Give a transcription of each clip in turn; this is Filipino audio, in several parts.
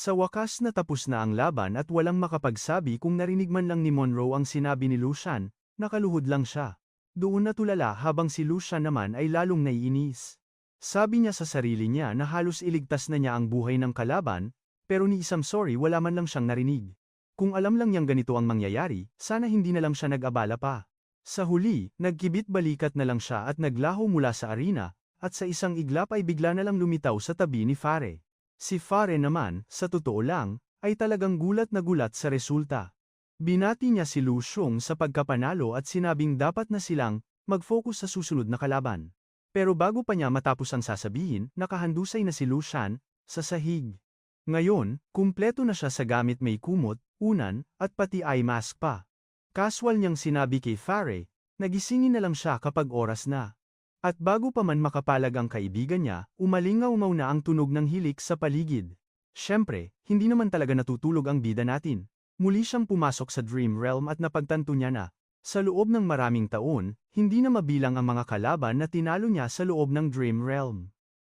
Sa wakas natapos na ang laban at walang makapagsabi kung narinig man lang ni Monroe ang sinabi ni Lucian, nakaluhod lang siya. Doon natulala habang si Lucian naman ay lalong naiinis. Sabi niya sa sarili niya na halos iligtas na niya ang buhay ng kalaban, pero ni isang sorry wala man lang siyang narinig. Kung alam lang niyang ganito ang mangyayari, sana hindi na lang siya nag-abala pa. Sa huli, nagkibit balikat na lang siya at naglaho mula sa arena, at sa isang iglap ay bigla na lang lumitaw sa tabi ni Fare. Si Fare naman, sa totoo lang, ay talagang gulat na gulat sa resulta. Binati niya si Lu Xiong sa pagkapanalo at sinabing dapat na silang mag-focus sa susunod na kalaban. Pero bago pa niya matapos ang sasabihin, nakahandusay na si Lu Shan sa sahig. Ngayon, kumpleto na siya sa gamit may kumot, unan, at pati eye mask pa. Casual niyang sinabi kay Fare, nagisingin na lang siya kapag oras na. At bago pa man makapalag ang kaibigan niya, umalingaw-ngaw na ang tunog ng hilik sa paligid. Siyempre, hindi naman talaga natutulog ang bida natin. Muli siyang pumasok sa Dream Realm at napagtanto niya na, sa loob ng maraming taon, hindi na mabilang ang mga kalaban na tinalo niya sa loob ng Dream Realm.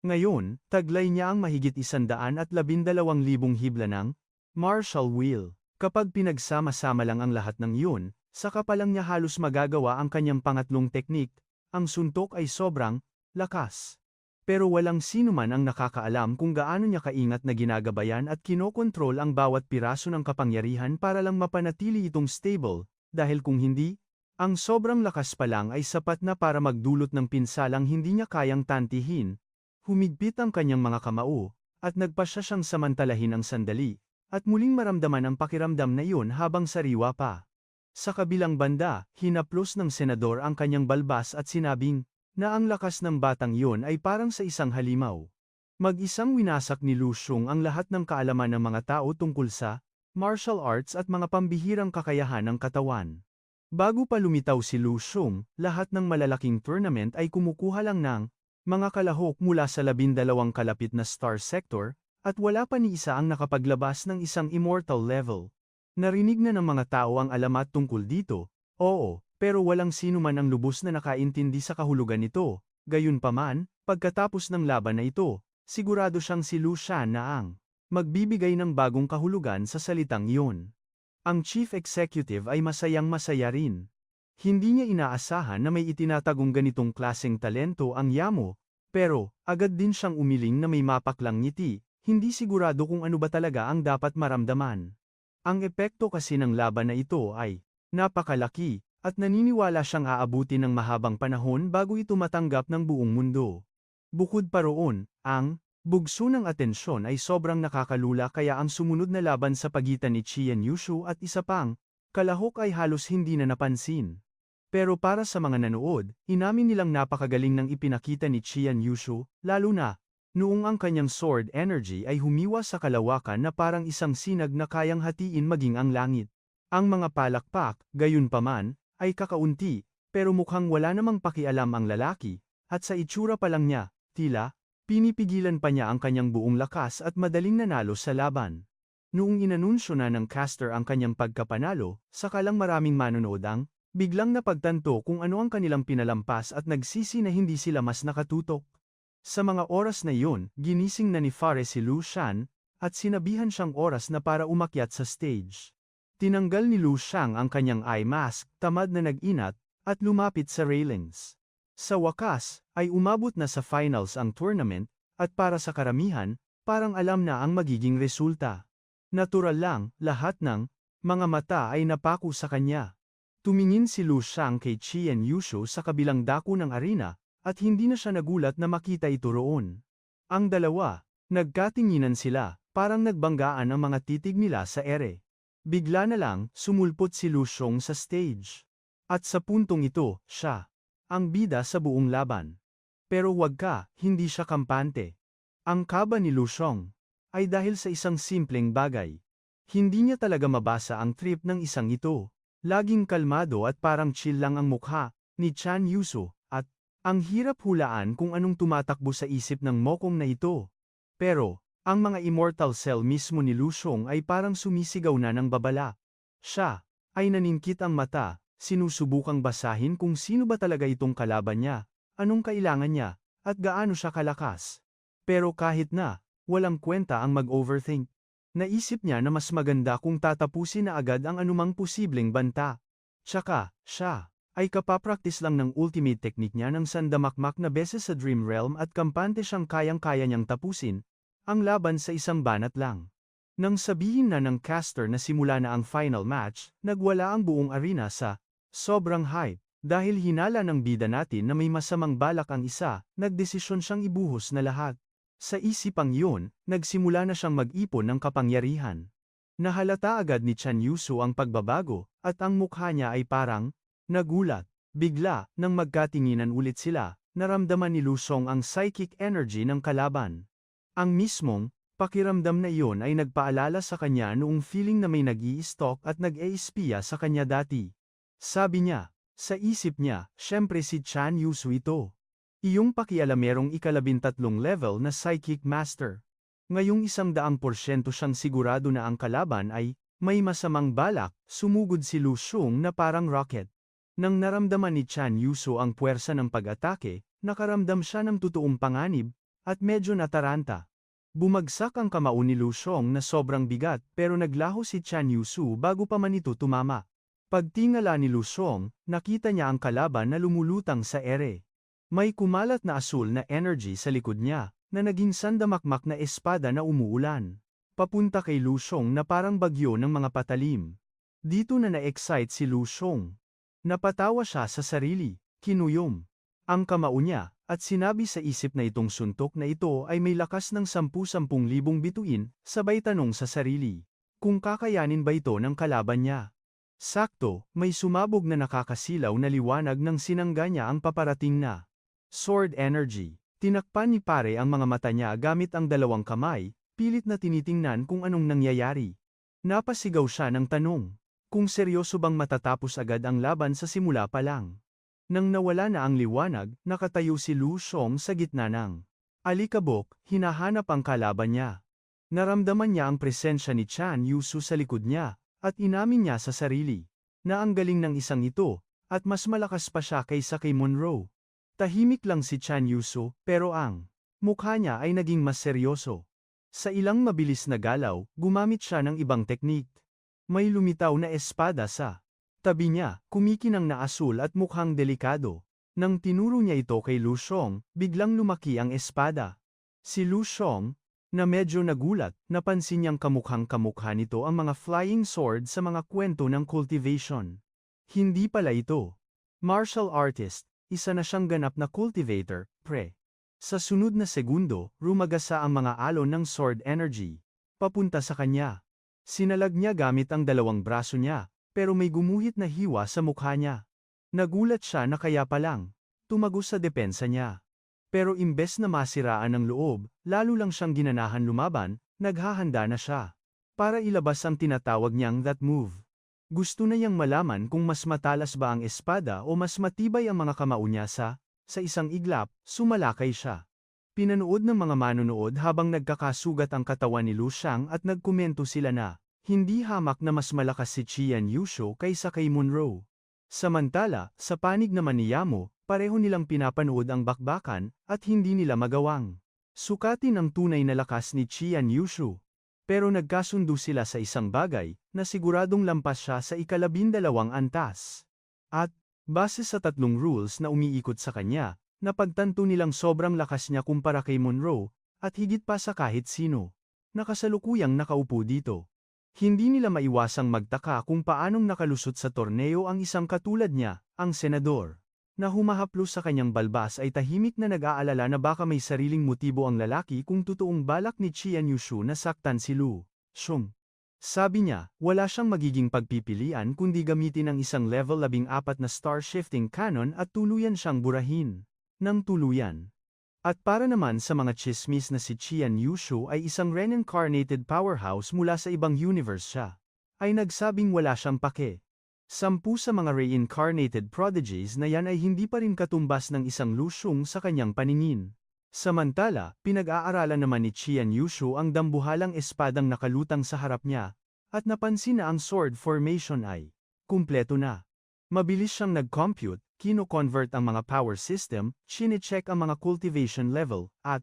Ngayon, taglay niya ang mahigit isandaan at labindalawang libong hibla ng Marshall Wheel. Kapag pinagsama-sama lang ang lahat ng yun, saka pa lang niya halos magagawa ang kanyang pangatlong teknik, ang suntok ay sobrang lakas. Pero walang sino man ang nakakaalam kung gaano niya kaingat na ginagabayan at kinokontrol ang bawat piraso ng kapangyarihan para lang mapanatili itong stable, dahil kung hindi, ang sobrang lakas pa lang ay sapat na para magdulot ng pinsalang hindi niya kayang tantihin. Humigpit ang kanyang mga kamao, at nagpa siya siyang samantalahin ang sandali, at muling maramdaman ang pakiramdam na iyon habang sariwa pa. Sa kabilang banda, hinaplos ng senador ang kanyang balbas at sinabing, na ang lakas ng batang yun ay parang sa isang halimaw. Mag-isang winasak ni Lu Xiong ang lahat ng kaalaman ng mga tao tungkol sa martial arts at mga pambihirang kakayahan ng katawan. Bago pa lumitaw si Lu Xiong, lahat ng malalaking tournament ay kumukuha lang ng mga kalahok mula sa labindalawang kalapit na star sector, at wala pa ni isa ang nakapaglabas ng isang immortal level. Narinig na ng mga tao ang alamat tungkol dito, oo, pero walang sino man ang lubos na nakaintindi sa kahulugan nito. Gayunpaman, pagkatapos ng laban na ito, sigurado siyang si Lu Shan na ang magbibigay ng bagong kahulugan sa salitang iyon. Ang chief executive ay masayang masaya rin. Hindi niya inaasahan na may itinatagong ganitong klaseng talento ang Yamo, pero agad din siyang umiling na may mapaklang ngiti, hindi sigurado kung ano ba talaga ang dapat maramdaman. Ang epekto kasi ng laban na ito ay napakalaki, at naniniwala siyang aabuti ng mahabang panahon bago ito matanggap ng buong mundo. Bukod pa roon, ang bugso ng atensyon ay sobrang nakakalula kaya ang sumunod na laban sa pagitan ni Qian Yushu at isa pang, kalahok ay halos hindi na napansin. Pero para sa mga nanood, inamin nilang napakagaling ng ipinakita ni Qian Yushu, lalo na, Noong ang kanyang sword energy ay humiwa sa kalawakan na parang isang sinag na kayang hatiin maging ang langit. Ang mga palakpak, gayon paman, ay kakaunti, pero mukhang wala namang pakialam ang lalaki, at sa itsura pa lang niya, tila, pinipigilan pa niya ang kanyang buong lakas at madaling nanalo sa laban. Noong inanunsyo na ng caster ang kanyang pagkapanalo, sakalang maraming manonood ang, biglang napagtanto kung ano ang kanilang pinalampas at nagsisi na hindi sila mas nakatutok. Sa mga oras na iyon, ginising na ni Fares si Lu Shan, at sinabihan siyang oras na para umakyat sa stage. Tinanggal ni Lu Shang ang kanyang eye mask, tamad na nag-inat, at lumapit sa railings. Sa wakas, ay umabot na sa finals ang tournament, at para sa karamihan, parang alam na ang magiging resulta. Natural lang, lahat ng mga mata ay napako sa kanya. Tumingin si Lu Shang kay Qian Yushu sa kabilang dako ng arena, at hindi na siya nagulat na makita ito roon. Ang dalawa, nagkatinginan sila, parang nagbanggaan ang mga titig nila sa ere. Bigla na lang, sumulpot si Lusyong sa stage. At sa puntong ito, siya, ang bida sa buong laban. Pero wag ka, hindi siya kampante. Ang kaba ni Lusyong, ay dahil sa isang simpleng bagay. Hindi niya talaga mabasa ang trip ng isang ito. Laging kalmado at parang chill lang ang mukha, ni Chan Yuso, ang hirap hulaan kung anong tumatakbo sa isip ng mokong na ito. Pero, ang mga immortal cell mismo ni Lusyong ay parang sumisigaw na ng babala. Siya, ay naninkit ang mata, sinusubukang basahin kung sino ba talaga itong kalaban niya, anong kailangan niya, at gaano siya kalakas. Pero kahit na, walang kwenta ang mag-overthink. Naisip niya na mas maganda kung tatapusin na agad ang anumang posibleng banta. Tsaka, siya, ay kapapraktis lang ng ultimate technique niya ng sandamakmak na beses sa Dream Realm at kampante siyang kayang-kaya niyang tapusin, ang laban sa isang banat lang. Nang sabihin na ng caster na simula na ang final match, nagwala ang buong arena sa sobrang hype. Dahil hinala ng bida natin na may masamang balak ang isa, nagdesisyon siyang ibuhos na lahat. Sa isipang yun, nagsimula na siyang mag-ipon ng kapangyarihan. Nahalata agad ni Chan Yusu ang pagbabago, at ang mukha niya ay parang, nagulat. Bigla, nang magkatinginan ulit sila, naramdaman ni Lusong ang psychic energy ng kalaban. Ang mismong, pakiramdam na iyon ay nagpaalala sa kanya noong feeling na may nag stalk at nag-e-espiya sa kanya dati. Sabi niya, sa isip niya, syempre si Chan Yusu ito. Iyong pakialamerong ikalabintatlong level na Psychic Master. Ngayong isang daang porsyento siyang sigurado na ang kalaban ay, may masamang balak, sumugod si Lu Shung na parang rocket. Nang naramdaman ni Chan Yusu ang puwersa ng pag-atake, nakaramdam siya ng totoong panganib, at medyo nataranta. Bumagsak ang kamao ni Lu Shong na sobrang bigat pero naglaho si Chan Yusu bago pa man ito tumama. Pagtingala ni Lusong, nakita niya ang kalaban na lumulutang sa ere. May kumalat na asul na energy sa likod niya, na naging sandamakmak na espada na umuulan. Papunta kay Lusong na parang bagyo ng mga patalim. Dito na na-excite si Lusong. Napatawa siya sa sarili, kinuyom. Ang kamao niya, at sinabi sa isip na itong suntok na ito ay may lakas ng sampu-sampung libong bituin, sabay tanong sa sarili. Kung kakayanin ba ito ng kalaban niya? Sakto, may sumabog na nakakasilaw na liwanag ng sinangga niya ang paparating na sword energy. Tinakpan ni pare ang mga mata niya gamit ang dalawang kamay, pilit na tinitingnan kung anong nangyayari. Napasigaw siya ng tanong, kung seryoso bang matatapos agad ang laban sa simula pa lang. Nang nawala na ang liwanag, nakatayo si Lu Shong sa gitna ng alikabok, hinahanap ang kalaban niya. Naramdaman niya ang presensya ni Chan Yusu sa likod niya, at inamin niya sa sarili, na ang galing ng isang ito, at mas malakas pa siya kaysa kay Monroe. Tahimik lang si Chan Yuso, pero ang mukha niya ay naging mas seryoso. Sa ilang mabilis na galaw, gumamit siya ng ibang teknik. May lumitaw na espada sa tabi niya, kumikinang na asul at mukhang delikado. Nang tinuro niya ito kay Lu Shong, biglang lumaki ang espada. Si Lu Shong, na medyo nagulat, napansin niyang kamukhang kamukha nito ang mga flying sword sa mga kwento ng cultivation. Hindi pala ito. Martial artist, isa na siyang ganap na cultivator, pre. Sa sunod na segundo, rumagasa ang mga alon ng sword energy. Papunta sa kanya. Sinalag niya gamit ang dalawang braso niya, pero may gumuhit na hiwa sa mukha niya. Nagulat siya na kaya pa lang. Tumagos sa depensa niya. Pero imbes na masiraan ng loob, lalo lang siyang ginanahan lumaban, naghahanda na siya. Para ilabas ang tinatawag niyang that move. Gusto na niyang malaman kung mas matalas ba ang espada o mas matibay ang mga kamao niya sa, sa isang iglap, sumalakay siya. Pinanood ng mga manonood habang nagkakasugat ang katawan ni Lu Shang at nagkomento sila na, hindi hamak na mas malakas si Chian Yusho kaysa kay Monroe. Samantala, sa panig naman ni Yamo, pareho nilang pinapanood ang bakbakan, at hindi nila magawang sukatin ang tunay na lakas ni Chian Yushu. Pero nagkasundo sila sa isang bagay, na siguradong lampas siya sa ikalabindalawang antas. At, base sa tatlong rules na umiikot sa kanya, napagtanto nilang sobrang lakas niya kumpara kay Monroe, at higit pa sa kahit sino. Nakasalukuyang nakaupo dito. Hindi nila maiwasang magtaka kung paanong nakalusot sa torneo ang isang katulad niya, ang senador. Na humahaplos sa kanyang balbas ay tahimik na nag-aalala na baka may sariling motibo ang lalaki kung totoong balak ni Chian Yushu na saktan si Lu. Shung. Sabi niya, wala siyang magiging pagpipilian kundi gamitin ang isang level 14 na star shifting cannon at tuluyan siyang burahin. Nang tuluyan. At para naman sa mga chismis na si Chian Yushu ay isang reincarnated powerhouse mula sa ibang universe siya, ay nagsabing wala siyang pake. Sampu sa mga reincarnated prodigies na yan ay hindi pa rin katumbas ng isang lusyong sa kanyang paningin. Samantala, pinag-aaralan naman ni Chian Yushu ang dambuhalang espadang nakalutang sa harap niya, at napansin na ang sword formation ay kumpleto na. Mabilis siyang nag-compute, kino-convert ang mga power system, chine-check ang mga cultivation level, at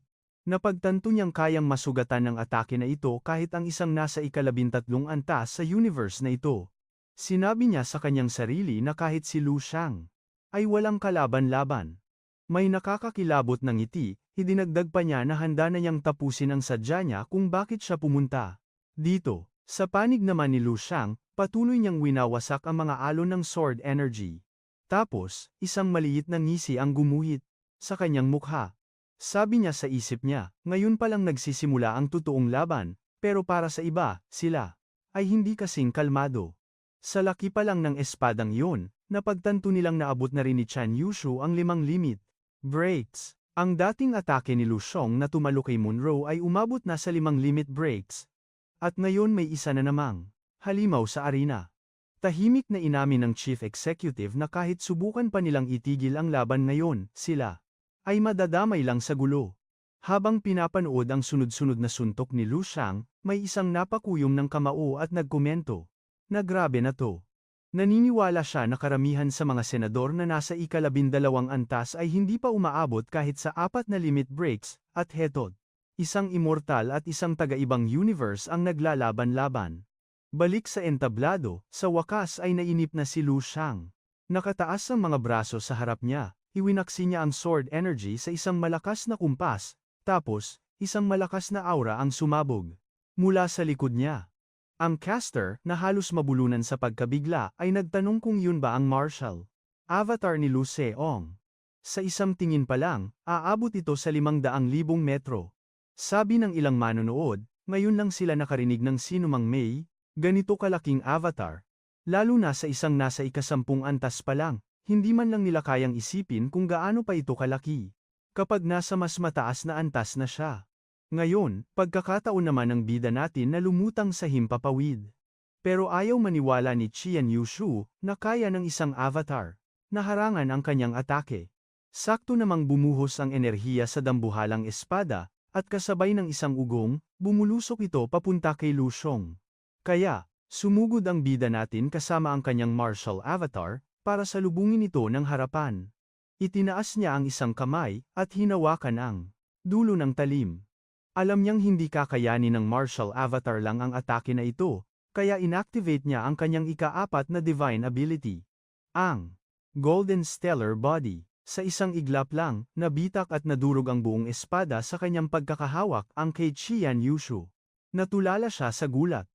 Napagtanto niyang kayang masugatan ng atake na ito kahit ang isang nasa ikalabintatlong antas sa universe na ito. Sinabi niya sa kanyang sarili na kahit si Lu Shang ay walang kalaban-laban. May nakakakilabot ng ngiti, idinagdag pa niya na handa na niyang tapusin ang sadya niya kung bakit siya pumunta. Dito, sa panig naman ni Lu Shang, patuloy niyang winawasak ang mga alon ng sword energy. Tapos, isang maliit na ngisi ang gumuhit sa kanyang mukha. Sabi niya sa isip niya, ngayon pa lang nagsisimula ang totoong laban, pero para sa iba, sila ay hindi kasing kalmado. Sa laki pa lang ng espadang iyon, napagtanto nilang naabot na rin ni Chan Yushu ang limang limit. Breaks. Ang dating atake ni Lu Shong na tumalo kay Monroe ay umabot na sa limang limit breaks. At ngayon may isa na namang halimaw sa arena. Tahimik na inamin ng chief executive na kahit subukan pa nilang itigil ang laban ngayon, sila ay madadamay lang sa gulo. Habang pinapanood ang sunod-sunod na suntok ni Lu Shang, may isang napakuyom ng kamao at nagkomento. Na grabe na to. Naniniwala siya na karamihan sa mga senador na nasa ikalabindalawang antas ay hindi pa umaabot kahit sa apat na limit breaks, at hetod. Isang immortal at isang taga-ibang universe ang naglalaban-laban. Balik sa entablado, sa wakas ay nainip na si Lu Shang. Nakataas ang mga braso sa harap niya, iwinaksi niya ang sword energy sa isang malakas na kumpas, tapos, isang malakas na aura ang sumabog. Mula sa likod niya. Ang caster, na halos mabulunan sa pagkabigla, ay nagtanong kung yun ba ang Marshal. Avatar ni Lu Seong. Sa isang tingin pa lang, aabot ito sa limang daang libong metro. Sabi ng ilang manonood, ngayon lang sila nakarinig ng sinumang may, ganito kalaking avatar. Lalo na sa isang nasa ikasampung antas pa lang, hindi man lang nila kayang isipin kung gaano pa ito kalaki. Kapag nasa mas mataas na antas na siya. Ngayon, pagkakataon naman ng bida natin na lumutang sa himpapawid. Pero ayaw maniwala ni Qian Yushu na kaya ng isang avatar. Naharangan ang kanyang atake. Sakto namang bumuhos ang enerhiya sa dambuhalang espada, at kasabay ng isang ugong, bumulusok ito papunta kay Lu Shong. Kaya, sumugod ang bida natin kasama ang kanyang martial avatar, para salubungin ito ng harapan. Itinaas niya ang isang kamay, at hinawakan ang dulo ng talim. Alam niyang hindi kakayanin ng martial avatar lang ang atake na ito, kaya inactivate niya ang kanyang ikaapat na divine ability. Ang Golden Stellar Body. Sa isang iglap lang, nabitak at nadurog ang buong espada sa kanyang pagkakahawak ang kay Qian Yushu. Natulala siya sa gulat.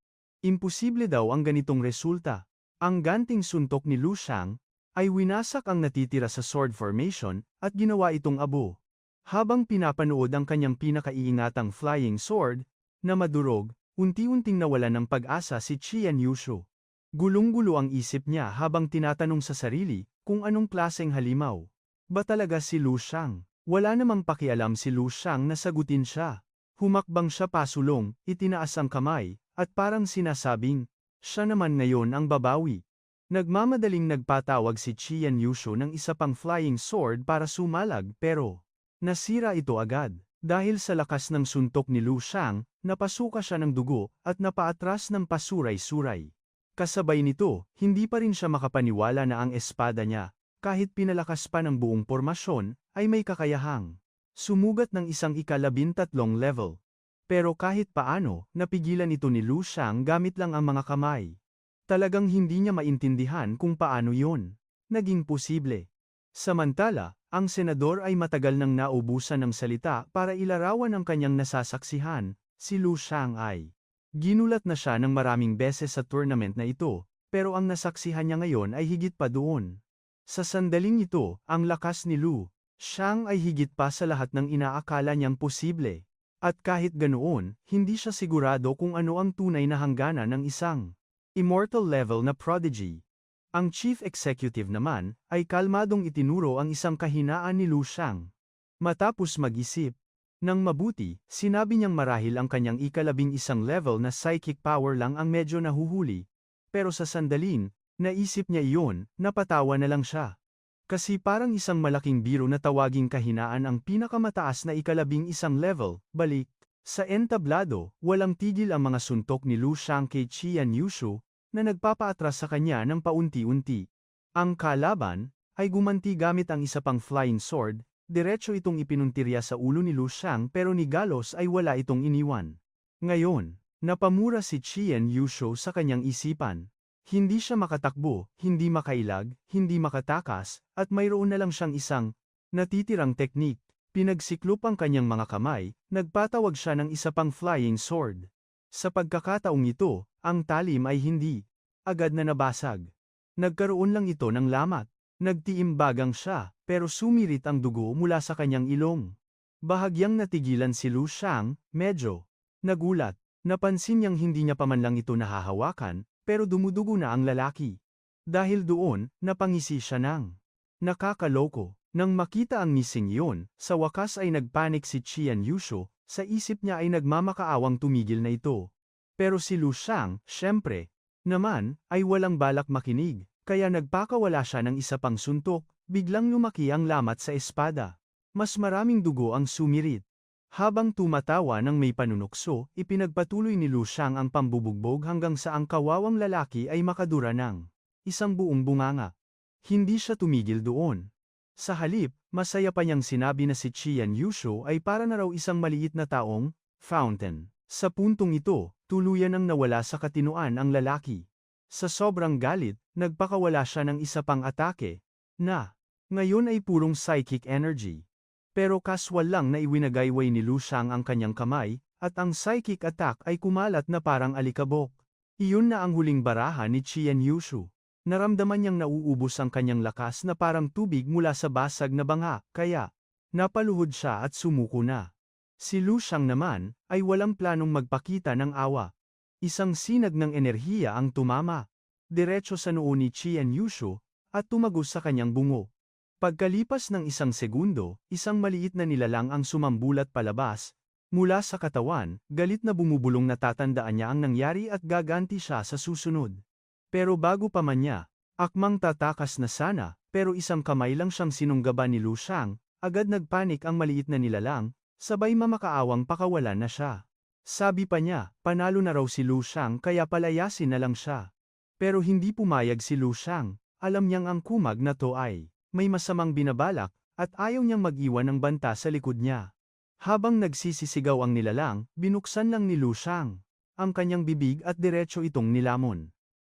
Imposible daw ang ganitong resulta. Ang ganting suntok ni Lu Shang ay winasak ang natitira sa sword formation at ginawa itong abo. Habang pinapanood ang kanyang pinakaiingatang flying sword, na madurog, unti-unting nawala ng pag-asa si Qian Yushu. Gulong-gulo ang isip niya habang tinatanong sa sarili, kung anong klaseng halimaw. Ba talaga si Lu Shang? Wala namang pakialam si Lu Shang na sagutin siya. Humakbang siya pasulong, itinaas ang kamay, at parang sinasabing, siya naman ngayon ang babawi. Nagmamadaling nagpatawag si Qian Yushu ng isa pang flying sword para sumalag pero Nasira ito agad. Dahil sa lakas ng suntok ni Lu Shang, napasuka siya ng dugo, at napaatras ng pasuray-suray. Kasabay nito, hindi pa rin siya makapaniwala na ang espada niya, kahit pinalakas pa ng buong pormasyon, ay may kakayahang sumugat ng isang ikalabintatlong level. Pero kahit paano, napigilan ito ni Lu Shang gamit lang ang mga kamay. Talagang hindi niya maintindihan kung paano yon. Naging posible. Samantala, ang senador ay matagal nang naubusan ng salita para ilarawan ang kanyang nasasaksihan, si Lu Shang ay. Ginulat na siya ng maraming beses sa tournament na ito, pero ang nasaksihan niya ngayon ay higit pa doon. Sa sandaling ito, ang lakas ni Lu Shang ay higit pa sa lahat ng inaakala niyang posible. At kahit ganoon, hindi siya sigurado kung ano ang tunay na hangganan ng isang immortal level na prodigy. Ang chief executive naman, ay kalmadong itinuro ang isang kahinaan ni Lu Shang. Matapos mag-isip, nang mabuti, sinabi niyang marahil ang kanyang ikalabing isang level na psychic power lang ang medyo nahuhuli. Pero sa sandalin, naisip niya iyon, napatawa na lang siya. Kasi parang isang malaking biro na tawaging kahinaan ang pinakamataas na ikalabing isang level, balik. Sa entablado, walang tigil ang mga suntok ni Lu Shang kay Qian Yushu, na nagpapaatras sa kanya ng paunti-unti. Ang kalaban, ay gumanti gamit ang isa pang flying sword, Diretso itong ipinuntirya sa ulo ni Lu Shang pero ni Galos ay wala itong iniwan. Ngayon, napamura si Chien Yusho sa kanyang isipan. Hindi siya makatakbo, hindi makailag, hindi makatakas, at mayroon na lang siyang isang natitirang teknik. Pinagsiklop ang kanyang mga kamay, nagpatawag siya ng isa pang flying sword. Sa pagkakataong ito, ang talim ay hindi agad na nabasag. Nagkaroon lang ito ng lamat. Nagtiimbagang siya, pero sumirit ang dugo mula sa kanyang ilong. Bahagyang natigilan si Lu Shang, medyo nagulat. Napansin niyang hindi niya pa man lang ito nahahawakan, pero dumudugo na ang lalaki. Dahil doon, napangisi siya ng nakakaloko. Nang makita ang missing iyon, sa wakas ay nagpanik si Qian Yusho, sa isip niya ay nagmamakaawang tumigil na ito. Pero si Lu Shang, syempre, naman, ay walang balak makinig, kaya nagpakawala siya ng isa pang suntok, biglang lumaki ang lamat sa espada. Mas maraming dugo ang sumirit. Habang tumatawa ng may panunukso, ipinagpatuloy ni Lu Shang ang pambubugbog hanggang sa ang kawawang lalaki ay makadura ng isang buong bunganga. Hindi siya tumigil doon. Sa halip, masaya pa niyang sinabi na si Qian Yusho ay para na raw isang maliit na taong fountain. Sa puntong ito, tuluyan ang nawala sa katinuan ang lalaki. Sa sobrang galit, nagpakawala siya ng isa pang atake, na ngayon ay purong psychic energy. Pero kaswal lang na iwinagayway ni Lu Shang ang kanyang kamay, at ang psychic attack ay kumalat na parang alikabok. Iyon na ang huling baraha ni Qian Yushu. Naramdaman niyang nauubos ang kanyang lakas na parang tubig mula sa basag na banga, kaya napaluhod siya at sumuko na. Si Lu Shang naman, ay walang planong magpakita ng awa. Isang sinag ng enerhiya ang tumama. Diretso sa noo ni Qian Yushu, at tumagos sa kanyang bungo. Pagkalipas ng isang segundo, isang maliit na nilalang ang sumambulat palabas, mula sa katawan, galit na bumubulong natatandaan niya ang nangyari at gaganti siya sa susunod. Pero bago pa man niya, akmang tatakas na sana, pero isang kamay lang siyang sinunggaban ni Lu Shang, agad nagpanik ang maliit na nilalang, sabay mamakaawang pakawalan na siya. Sabi pa niya, panalo na raw si Lu Shang kaya palayasin na lang siya. Pero hindi pumayag si Lu Shang, alam niyang ang kumag na to ay may masamang binabalak, at ayaw niyang mag-iwan ng banta sa likod niya. Habang nagsisisigaw ang nilalang, binuksan lang ni Lu Shang ang kanyang bibig at diretso itong nilamon.